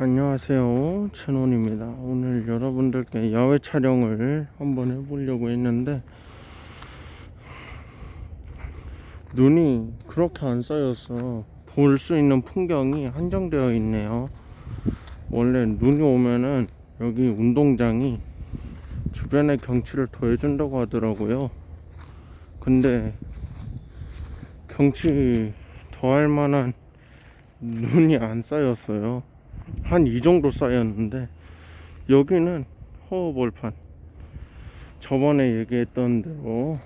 안녕하세요. 천원입니다. 오늘 여러분들께 야외 촬영을 한번 해보려고 했는데 눈이 그렇게 안 쌓여서 볼 수 있는 풍경이 한정되어 있네요. 원래 눈이 오면은 여기 운동장이 주변의 경치를 더해준다고 하더라고요. 근데 경치 더할 만한 눈이 안 쌓였어요 한 이 정도 쌓였는데 여기는 허허벌판. 저번에 얘기했던 대로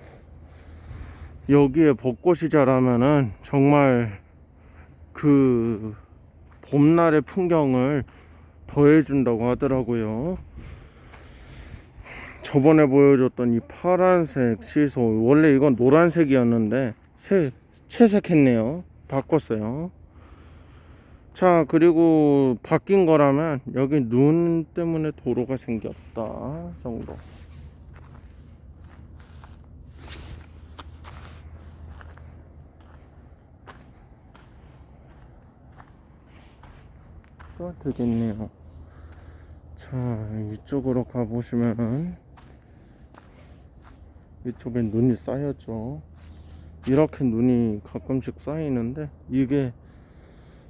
여기에 벚꽃이 자라면은 정말 그 봄날의 풍경을 더해준다고 하더라고요. 저번에 보여줬던 이 파란색 시소 원래 이건 노란색이었는데 새, 채색했네요. 바꿨어요 자 그리고 바뀐 거라면 여기 눈 때문에 도로가 생겼다 정도. 또 되겠네요. 자 이쪽으로 가보시면은 이쪽에 눈이 쌓였죠 이렇게 눈이 가끔씩 쌓이는데 이게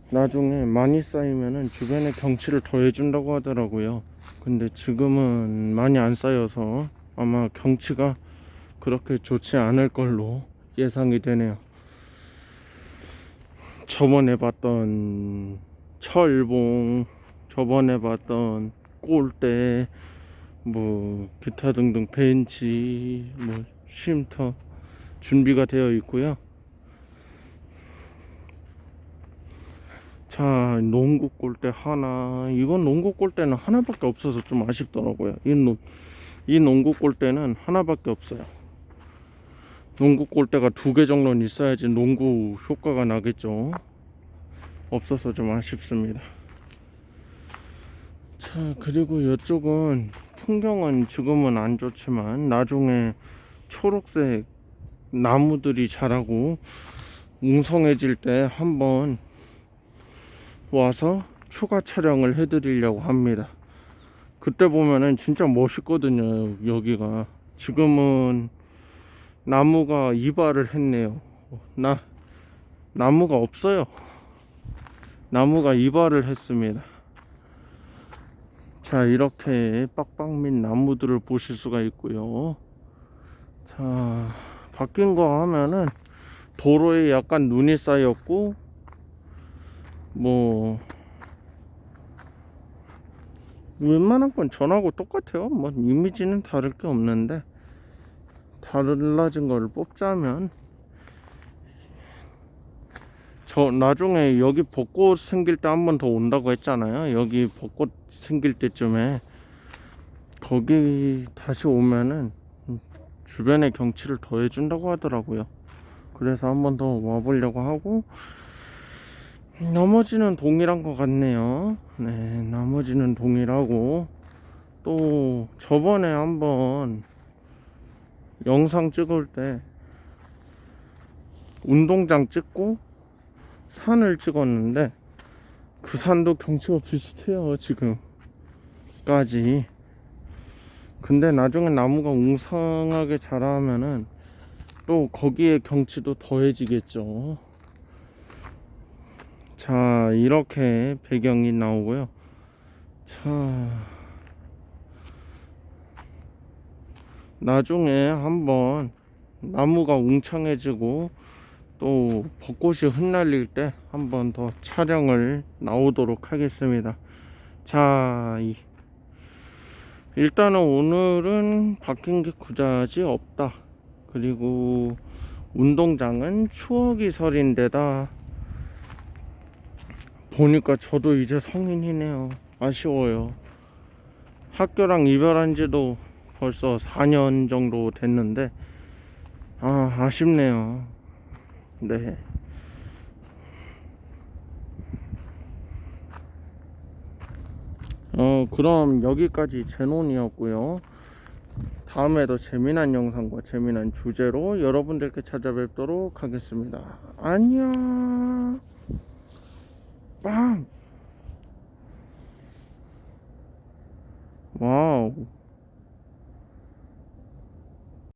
나중에 많이 쌓이면은 주변의 경치를 더해준다고 하더라고요. 근데 지금은 많이 안 쌓여서 아마 경치가 그렇게 좋지 않을 걸로 예상이 되네요. 저번에 봤던 철봉, 저번에 봤던 꼴대, 뭐 기타 등등 벤치, 뭐 쉼터 준비가 되어 있고요. 자, 농구 골대 하나. 이건 농구 골대는 하나밖에 없어서 좀 아쉽더라고요. 이, 농, 이 농구 골대는 하나밖에 없어요. 농구 골대가 두 개 정도는 있어야지 농구 효과가 나겠죠. 없어서 좀 아쉽습니다. 자, 그리고 이쪽은 풍경은 지금은 안 좋지만 나중에 초록색 나무들이 자라고 웅성해질 때 한번 와서 추가 촬영을 해드리려고 합니다. 그때 보면은 진짜 멋있거든요. 여기가 지금은 나무가 이발을 했네요. 나 나무가 없어요. 나무가 이발을 했습니다. 자 이렇게 빡빡민 나무들을 보실 수가 있고요. 자 바뀐 거 하면은 도로에 약간 눈이 쌓였고 뭐 웬만한 건 전하고 똑같아요. 뭐 이미지는 다를 게 없는데 달라진 거를 뽑자면 저 나중에 여기 벚꽃 생길 때 한 번 더 온다고 했잖아요. 여기 벚꽃 생길 때쯤에 거기 다시 오면은 주변의 경치를 더해준다고 하더라고요. 그래서 한 번 더 와보려고 하고 나머지는 동일한 것 같네요. 네, 나머지는 동일하고 또 저번에 한번 영상 찍을 때 운동장 찍고 산을 찍었는데 그 산도 경치가 비슷해요 지금까지 근데 나중에 나무가 웅성하게 자라면은 또 거기에 경치도 더해지겠죠 자 이렇게 배경이 나오고요. 자 나중에 한번 나무가 웅창해지고 또 벚꽃이 흩날릴 때 한번 더 촬영을 나오도록 하겠습니다. 자 이, 일단은 오늘은 바뀐 게 그다지 없다. 그리고 운동장은 추억이 서린데다 보니까 저도 이제 성인이네요. 아쉬워요. 학교랑 이별한 지도 벌써 4년 정도 됐는데, 아, 아쉽네요. 네. 어, 그럼 여기까지 제논이었고요. 다음에도 재미난 영상과 재미난 주제로 여러분들께 찾아뵙도록 하겠습니다. 안녕!